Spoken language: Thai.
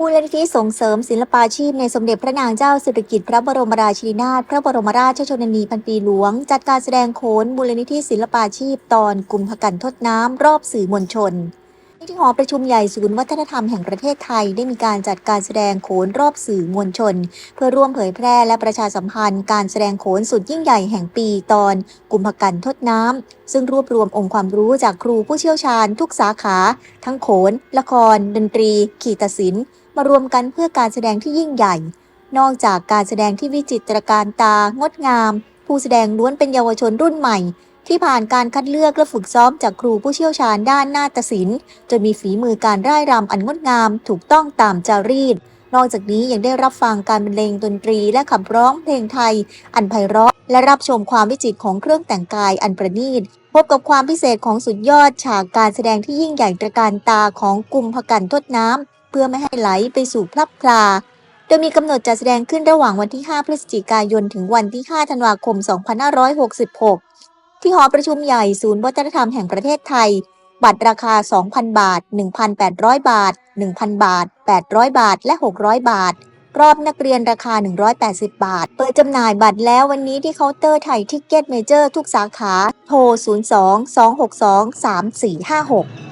มูลนิธิส่งเสริมศิลปาชีพในสมเด็จพระนางเจ้าสิริกิติ์พระบรมราชินีนาถพระบรมราชชนนีพันปีหลวง จัดการแสดงโขนมูลนิธิศิลปาชีพ ตอนกลุ่มภกันทดน้ำ รอบสื่อมวลชน ที่หอประชุมใหญ่ศูนย์วัฒนธรรมแห่งประเทศไทยได้มีการจัดการแสดงโขนรอบสื่อมวลชน เพื่อร่วมเผยแพร่และประชาสัมพันธ์ การแสดงโขนสุดยิ่งใหญ่แห่งปีตอนกุมภกันทดน้ำซึ่งรวบรวมองค์ความรู้จากครูผู้เชี่ยวชาญ ทุกสาขา ทั้งโขน ละคร ดนตรี ขีตศิลป์ มารวมกันเพื่อการแสดงที่ยิ่งใหญ่ นอกจากการแสดงที่วิจิตรการตางดงาม ผู้แสดงล้วนเป็นเยาวชนรุ่นใหม่ ที่ผ่านการคัดเลือกและฝึกซ้อมจากครูผู้เชี่ยวชาญด้านนาฏศิลป์จนมีฝีมือการร่ายรำอันงดงาม ถูกต้องตามจารีต นอกจากนี้ยังได้รับฟังการบรรเลงดนตรีและขับร้องเพลงไทย อันไพเราะ และรับชมความวิจิตรของเครื่องแต่งกายอันประณีต พบกับความพิเศษของสุดยอดฉากการแสดงที่ยิ่งใหญ่ตระการตาของกลุ่มภกันทดน้ำ เพื่อไม่ให้ไหลไปสู่พลับพลาโดยมีกำหนดจัดแสดงขึ้นระหว่างวันที่ 5 พฤศจิกายน ถึงวันที่ 5 ธันวาคม 2566 ที่หอประชุมใหญ่ศูนย์วัฒนธรรมแห่งประเทศไทย บัตรราคา 2,000 บาท 1,800 บาท 1,000 บาท 800 บาท และ 600 บาท รอบนักเรียนราคา 180 บาท เปิดจำหน่ายบัตรแล้ววันนี้ที่เคาน์เตอร์ไทยทิกเก็ตเมเจอร์ทุกสาขา โทร 02 262 3456